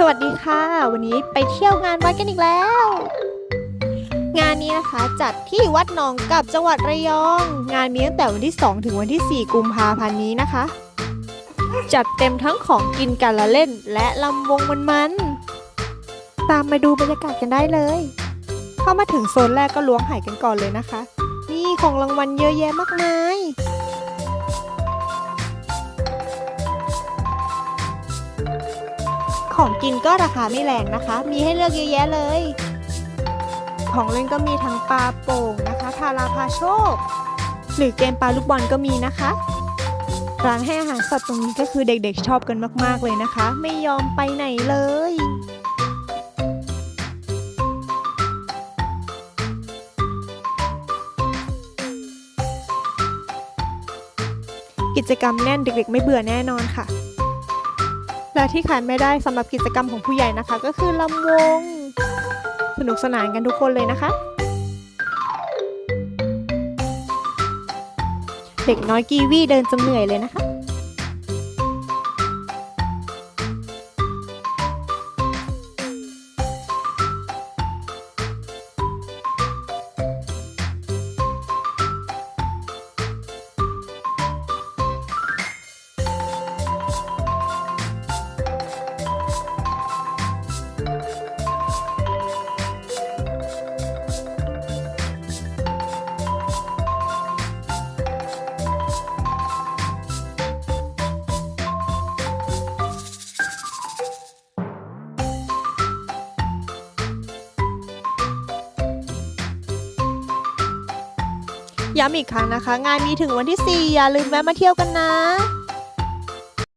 สวัสดีค่ะ วันนี้ไปเที่ยวงานวัดกันอีกแล้ว งานนี้นะคะจัดที่วัดหนองกับจังหวัดระยอง งานมีตั้งแต่วันที่ 2 ถึงวันที่ 4 กุมภาพันธ์นี้นะคะ จัดเต็มทั้งของกินการละเล่น และลำวงมันๆตามมาดูบรรยากาศกันได้เลย เข้ามาถึงโซนแรกก็ล้วงไห่กันก่อนเลยนะคะ นี่ของรางวัลเยอะแยะมากมาย ของกินก็ราคาไม่แรงนะคะ มีให้เลือกเยอะแยะเลย ของเล่นก็มีทั้งปลาโป่งนะคะทาราพาโชค หรือเกมปลาลูกบอลก็มีนะคะ ร้านให้อาหารสัตว์ตรงนี้ก็คือเด็กๆชอบกันมากๆเลยนะคะ ไม่ยอมไปไหนเลยกิจกรรมแน่นเด็กๆ ไม่เบื่อแน่นอนค่ะ และที่ขาดไม่ได้สำหรับกิจกรรมของผู้ใหญ่นะคะ ก็คือลำวง สนุกสนานกันทุกคนเลยนะคะ เด็กน้อยกีวีเดินจนเหนื่อยเลยนะคะ ย้ำอีกครั้งนะคะ งานมีถึงวันที่ 4 อย่าลืมแวะมาเที่ยวกันนะ